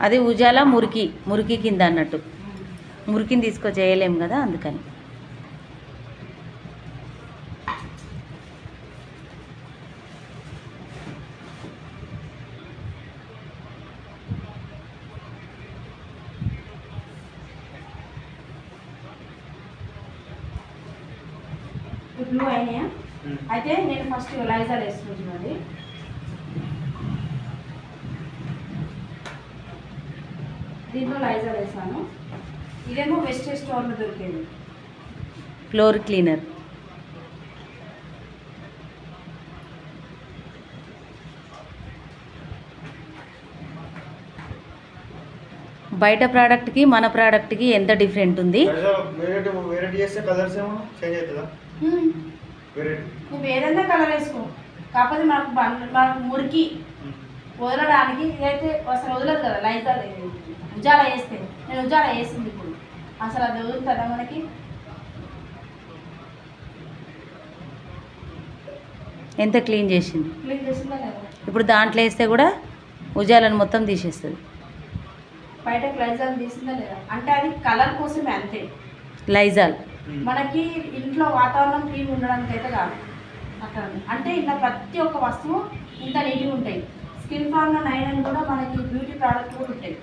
అది ఉజాల మురికి మురికి కింద అన్నట్టు. మురికిని తీసుకొచ్చి చేయలేం కదా అందుకని. బ్లూ అయినాయా? అయితే నేను ఫస్ట్ లైజర్ వేస్తున్నాను దీంట్లో లైజర్ వేసాను. ఇదేమో వెస్ట్ స్టోర్లో దొరికేది. Floor cleaner. బయట ప్రోడక్ట్కి మన ప్రోడక్ట్కి ఎంత డిఫరెంట్ ఉంది? నువ్వు ఏదైనా కలర్ వేసుకో. కాకపోతే మనకు బండ్- మనకు మురికి. వదలడానికి ఇదైతే అసలు వదలదు కదా లైజర్ ఉజాల వేస్తే నేను ఉజాల వేసింది ఇప్పుడు. అసలు అది వదులుతుందా మనకి? ఎంత క్లీన్ చేసింది? క్లీన్ చేసిందా లేదా? ఇప్పుడు దాంట్లో వేస్తే కూడా ఉజాలను మొత్తం తీసేస్తుంది. బయటకు లైజాల్ తీసిందా లేదా? అంటే అది కలర్ కోసమే అంతే. లైజాల్. మనకి ఇంట్లో వాతావరణం క్లీన్ ఉండడానికి అయితే కాదు. అక్కడ అంటే ఇలా ప్రతి ఒక్క వస్తువు ఇంత నీట్గా ఉంటాయి. స్కిన్ ఫార్మ్ నైన్ అని కూడా మనకి బ్యూటీ ప్రోడక్ట్ కూడా ఉంటాయి.